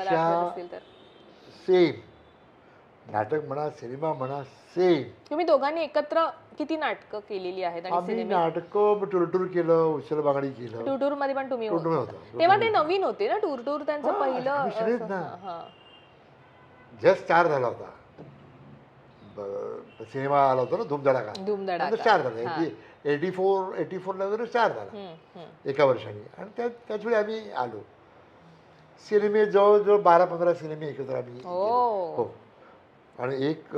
तुम्हाला आठवत तर सेम नाटक म्हणा सिनेमा म्हणा सेम तुम्ही दोघांनी एकत्र किती नाटकं केलेली आहेत आणि आम्ही सिनेमे नाटकं टुरटूर केलं उचल बांगडी केलं टूरमध्ये पण तुम्ही टूर होते. होतं तेव्हा ते नवीन होते ना टूर टूर त्यांचं हा, पहिलं आम्ही सगळेच असं- ना. हा. जस्ट स्टार झाला होता ब- सिनेमा आला होता ना धूमधडाका धूमधडाका. स्टार झाला हा. एटी एटी फोर एटी फोरला वगैरे स्टार झाला हम्म, हम्म. एका वर्षाने आणि त्या त्याच वेळी आम्ही आलो सिनेमे जवळजवळ बारा पंधरा सिनेमे एकत्र आम्ही केले. हो. हो आणि एक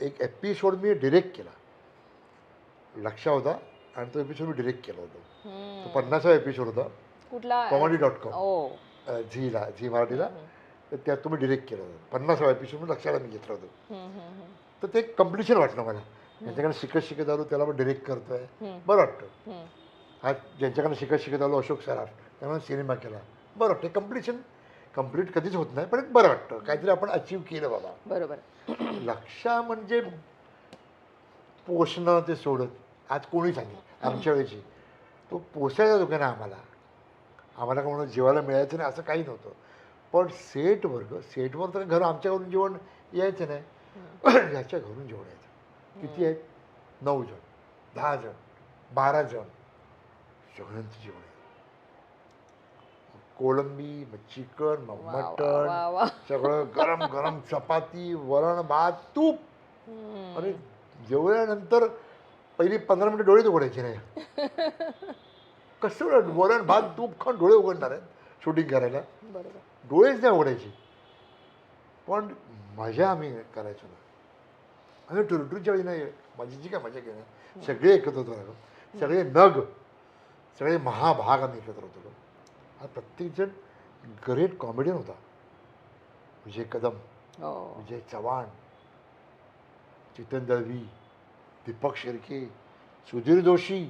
एक एपिसोड मी डिरेक्ट केला. लक्षा होता आणि तो एपिसोड मी डिरेक्ट केला होता. हम्म. तो पन्नासावा एपिसोड होता. कुठला? कॉमेडी डॉट कॉम ओ झीला झी मराठीला. तर त्यात तुम्ही डिरेक्ट केलं होतं. पन्नासावा एपिसोड मी लक्षाला मी घेतलं होतं. हम्म, हम्म, हम्म. तर ते कम्प्लिशन वाटलं मला. ज्यांच्याकडे शिकत शिकत आलो त्याला पण डिरेक्ट करतोय. हम्म. बरं वाटतं. हम्म. आज ज्यांच्याकडे शिकत शिकत आलो अशोक सराफ त्यामुळे सिनेमा केला. बरं वाटतं कम्प्लिशन कंप्लीट कधीच होत नाही पण एक बरं वाटतं. काहीतरी आपण अचीव केलं बाबा. बरोबर. लक्षा म्हणजे पोषणं ते सोडत. आज कोणी सांगेल? आमच्या वेळेची. तो पोसायचा दुकान आम्हाला? आम्हाला का म्हणून जेवायला मिळायचं नाही असं काही नव्हतं. पण सेट वर्ग सेटवर तर घर आमच्या घरून जेवण यायचं नाही. याच्या घरून जेवण यायचं. किती आहेत? नऊ जण दहा जण बारा जण. सगळ्यांचं जेवण आहे कोळंबी मग चिकन मग वा, वा, मटण वा. सगळं गरम गरम चपाती वरण भात तूप. हम्म. आणि जेवल्यानंतर पहिली पंधरा मिनिटं डोळे उघडायचे नाही कसं वरण भात तूप खाऊन डोळे उघडणार आहेत शूटिंग करायला? बरोबर. डोळेच नाही उघडायचे. पण मजा आम्ही करायचो ना. आम्ही टुरटूरच्या वेळी नाही मजेची काय मजा घेणार सगळे एकत्र होतो ना सगळे नग सगळे महाभाग आम्ही एकत्र होतो हा प्रत्येकजण ग्रेट कॉमेडियन होता. विजय कदम हो. विजय चव्हाण चेतन दळवी दीपक शेळके सुधीर जोशी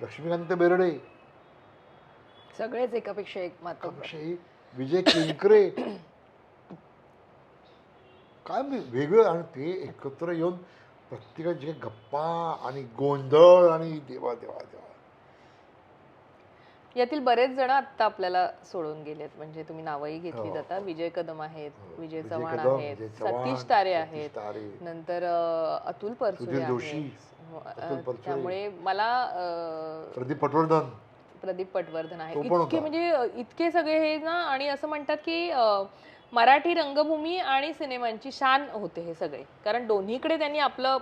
लक्ष्मीकांत बेर्डे. सगळेच एकापेक्षा एक मात्र. विजय केंकरे. काय वेगळं आणि ते एकत्र येऊन प्रत्येकाचे गप्पा आणि गोंधळ आणि देवा देवा देवा. यातील बरेच जण आता आपल्याला सोडून गेलेत. म्हणजे तुम्ही नावही घेतली हो. जातात विजय कदम आहेत हो. विजय चव्हाण आहेत सतीश तारे आहेत. तारे, नंतर अतुल जोशी, आहेत. हो. त्यामुळे मला प्रदीप पटवर्धन. प्रदीप पटवर्धन आहे. इतके. म्हणजे इतके सगळे हे ना आणि असं म्हणतात की मराठी रंगभूमी आणि सिनेमांची शान होते हे सगळे. कारण दोन्हीकडे त्यांनी आपलं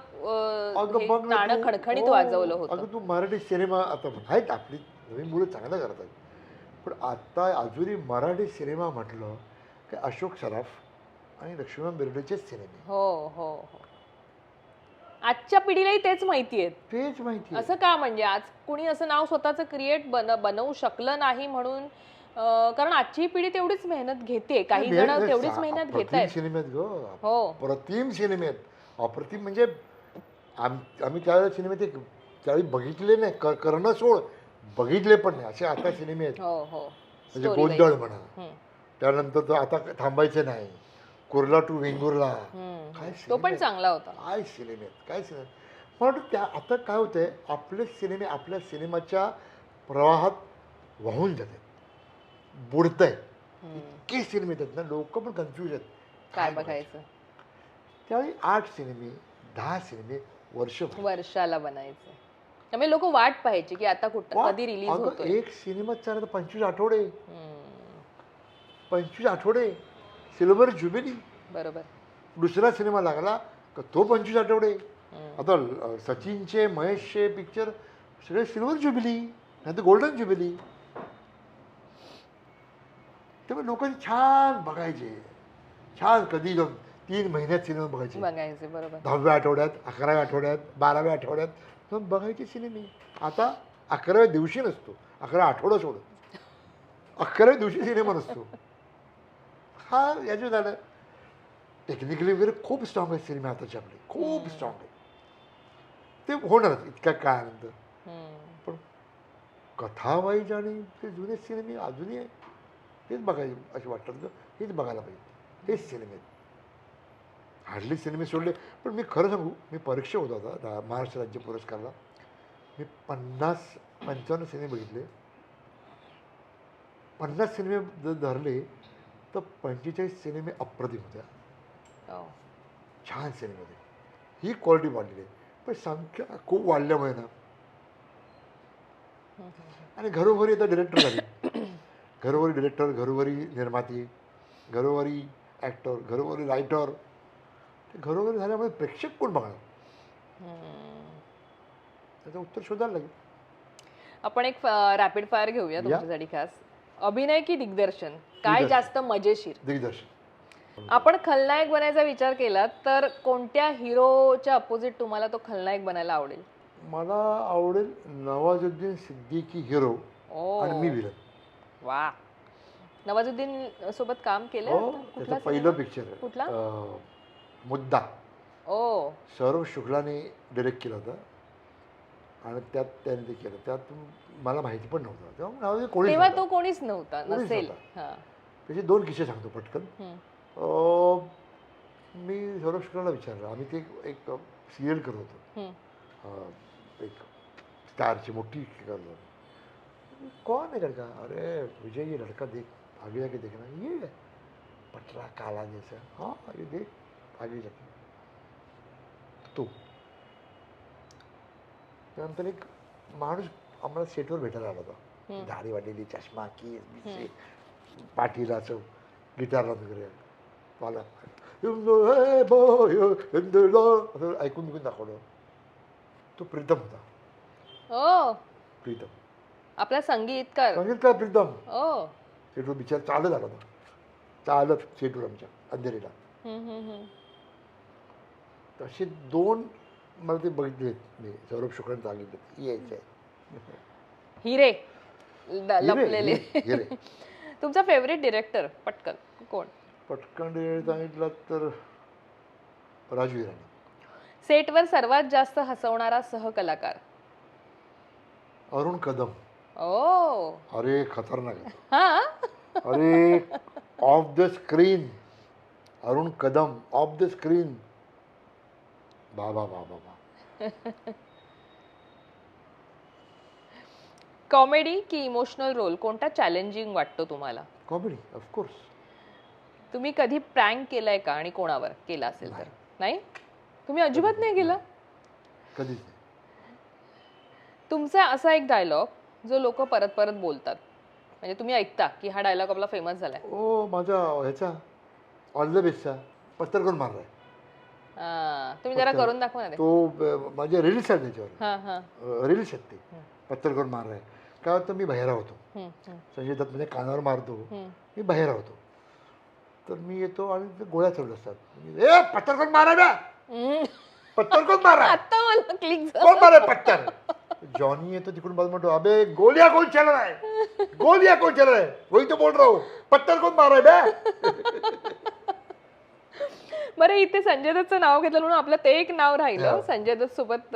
हे नाणं खणखणीत हो, वाजवलं होतं. मराठी सिनेमा आता आपली नवीन मुलं चांगलं करतात पण आता अजूनही मराठी सिनेमा म्हटलं की अशोक सराफ आणि लक्ष्मण बेर्डेचेच सिनेमे. हो हो हो. आजच्या पिढीलाही तेच माहिती आहेत. तेच माहिती. असं का म्हणजे आज कुणी असं नाव स्वतःचं क्रिएट बन बनवू शकलं नाही म्हणून अं, कारण आजची पिढी तेवढीच मेहनत घेते. काही जण तेवढीच मेहनत घेत आहेत सिनेमे आहेत ग. हो. अप्रतिम सिनेमे आहेत. अप्रतिम म्हणजे आम आम्ही त्यावेळेला सिनेमे ते त्यावेळी बघितले नाही. क- करणं सोड. बघितले पण नाही. असे आता सिनेमे आहेत. हो हो. म्हणजे Story गोंधळ. म्हणा. हम्म, त्यानंतर तो आता थांबायचे नाही. कुर्ला टू वेंगुर्ला. हम्म. काय तो सिनेमे पण. चांगला होता. काय सिनेमे आहेत? काय सिनेमे पण त्या आता काय होतंय? आपले सिनेमे आपल्या सिनेमाच्या प्रवाहात वाहून जातात. बुडत हम्म. इतके सिनेमे आहेत ना लोक पण कन्फ्यूज आहेत. काय बघायचं? त्यावेळी आठ सिनेमे दहा सिनेमे वर्षभर. वर्षाला बनायचं. त्यामुळे लोक वाट पाहायची की आता कुठं कधी रिलीज होतोय. एक सिनेमा चालत पंचवीस आठवडे. पंचवीस आठवडे. सिल्वर ज्युबिली बरोबर. दुसरा सिनेमा लागला का तो पंचवीस आठवडे. आता सचिनचे महेशचे पिक्चर सगळे सिल्वर ज्युबिली नाही तर गोल्डन ज्युबिली त्यामुळे लोकांनी छान बघायचे. छान कधी जाऊन तीन महिन्यात सिनेमा बघायचे. बघायचे बरोबर. दहाव्या आठवड्यात अकराव्या आठवड्यात बाराव्या आठवड्यात जाऊन बघायचे सिनेमे. आता अकराव्या दिवशी नसतो. अकरा आठवडा सोडत अकराव्या दिवशी सिनेमा नसतो. हा याचं झालं. टेक्निकली वगैरे खूप स्ट्रॉंग आहेत सिनेमे आताचे आपले. खूप स्ट्रॉंग आहेत. ते होणारच इतक्या काळानंतर. हम्म. पण कथावाईज आणि ते जुने सिनेमे अजूनही आहे. तेच बघायचे असे वाटतात हेच बघायला पाहिजे. हेच सिनेमे आहेत. हार्डली सिनेमे सोडले पण मी खरं सांगू मी परीक्षा होता होता रा- महाराष्ट्र राज्य पुरस्कारला. मी पन्नास पंचावन्न सिनेमे बघितले. पन्नास सिनेमे जर धरले तर पंचेचाळीस सिनेमे अप्रतिम होत्या. हो. छान सिनेमे होते. ही क्वालिटी वाढलेली आहे. पण संख्या खूप वाढल्यामुळे ना आणि घरोघरी आता डिरेक्टर झाले. घरोघरी डिरेक्टर घरोघरी निर्माती घरोघरी ॲक्टर घरोघरी रायटर घरोघरी झाल्यामुळे प्रेक्षक कोण बघणार? त्याचं उत्तर शोधायला लागेल. आपण एक रॅपिड फायर घेऊया तुमच्यासाठी खास. अभिनय की दिग्दर्शन? काय. जास्त मजेशीर? दिग्दर्शन. आपण खलनायक बनायचा विचार केला तर कोणत्या हिरोच्या अपोजिट तुम्हाला तो खलनायक बनायला आवडेल? मला आवडेल नवाजुद्दीन सिद्दीकी हिरो आणि मी विलन. वा. नवाजुद्दीन सोबत काम केलं हो पहिलं? पिक्चर कुठला? मुद्दा. ओ. सौरभ शुक्लाने डिरेक्ट केलं होतं. आणि त्यात त्याने ते केलं. त्यात मला माहिती पण नव्हतं. तेव्हा नव्हतं. तो कोणीच नव्हता नसेल. हा. त्याचे दोन किस्से सांगतो पटकन. हम्म. अं, मी सौरभ शुक्लाला विचारलं. आम्ही ते एक सिरियल करत होतो. हम्म. अं, एक स्टारची मोठी करत होतो. कौन है लड़का? अरे मुझे ये लड़का देख. आगे जाके देखना. ये है, पटरा काला जैसा. हाँ ये देख. आगे जाके तो. त्यानंतर एक माणूस आम्हाला सेटवर भेटायला आला होता. दाढी वाढलेली चष्मा केस पाठीला असं गिटारला वगैरे. मला ऐकून बिकून दाखवलं. तो प्रीतम होता. ओ. प्रीतम. आपला संगीतकार. सांगितलं का प्रीतम. ओ. सेटवर बिचार चालत आला होता. चालत सेटवर आमच्या अंधेरीला. तसे दोन मला ते बघितले मी. सौरभ शुक्लाने सांगितले यायचे हिरे. लपलेले. हिरे. तुमचा फेवरेट डिरेक्टर पटकन. कोण? पटकन सांगितलं तर राजू हिराणी सेटवर सर्वात जास्त हसवणारा सहकलाकार. अरुण कदम. ओ. अरे खतरनाक आहे. हा? अरे off the screen Arun Kadam off the screen बाबा बाबा बा कॉमेडी की इमोशनल रोल कोणता चॅलेंजिंग वाटतो तुम्हाला? कॉमेडी ऑफकोर्स तुम्ही कधी प्रँक केलाय का आणि कोणावर केला असेल तर? नाही. तुम्ही अजिबात नाही केला? कधीच नाही. तुमचा असा एक डायलॉग जो लोक परत परत बोलतात. म्हणजे तुम्ही ऐकता की हा डायलॉग आपला फेमस झालाय. ओ माझा ह्याचा ऑल द बेस्टचा पत्तर करून मारलाय. तुम्ही जरा करून दाखवा ना ते माझे रील्स आहेत त्याच्यावर हा हा रील्स आहेत ते पत्तर करून मारलाय काय होतं मी बाहेर होतो संजय दत्त म्हणजे कानावर मारतो. मी बाहेर होतो तर मी येतो आणि गोळ्या चढत असतात ए पत्तर कोण मारा ना. पत्तर कोण मारा आता मला क्लिक कोण मारा पत्तर जॉनी येतो तिकडून बाजू म्हणतो अबे गोलिया कोण चल रहा है गोलिया कोण चल रहा है वही तो बोल रहा हूँ पत्तर कोण मारा बे बरं इथे संजय दत्तचं नाव घेतलं म्हणून आपलं ते एक नाव राहिलं. संजय दत्त सोबत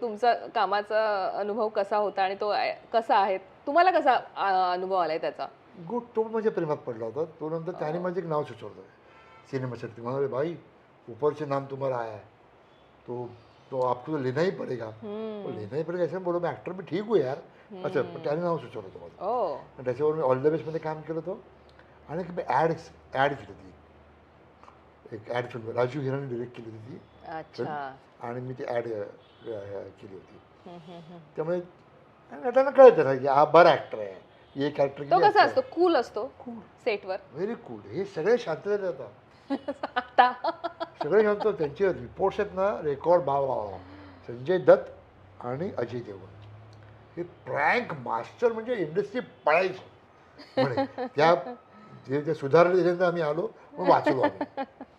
तुमचा कामाचा अनुभव कसा होता आणि तो आहे- कसा आहे? तुम्हाला कसा अनुभव आलाय त्याचा? गुड तो माझ्या प्रेमात पडला होता. तो नंतर त्याने माझे एक नाव सुचवलं. सिनेमासाठी म्हणाले भाई ऊपर से नाम तुम्हारा आया है तो तो आपको लेना ही पड़ेगा. लेना ही पड़ेगा. ऐसे बोलो मैं ॲक्टर मी ठीक हूँ यार. असं पण त्याने नाव सुचवलं होतं माझं. त्याच्यावर मी ऑल द बेस्टमध्ये काम केलं होतं. आणि मी ॲड ॲड केली होती एक ॲड फिल्म राजू हिराने डिरेक्ट केली होती ती. अच्छा. आणि मी ती ॲड केली होती. त्यामुळे नटांना कळतं ना की हा बरा ॲक्टर आहे. हे कॅरेक्टर तो कसा असतो? कूल असतो सेटवर व्हेरी कूल हे सगळे येतात आता. सगळे शांत त्यांचे रिपोर्ट्स आहेत ना रेकॉर्ड भाव संजय दत्त आणि अजय देवगण. हे प्रँक मास्टर म्हणजे इंडस्ट्री पळायची. म्हणे त्या सुधारले आम्ही आलो मग वाचलो आम्ही.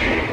you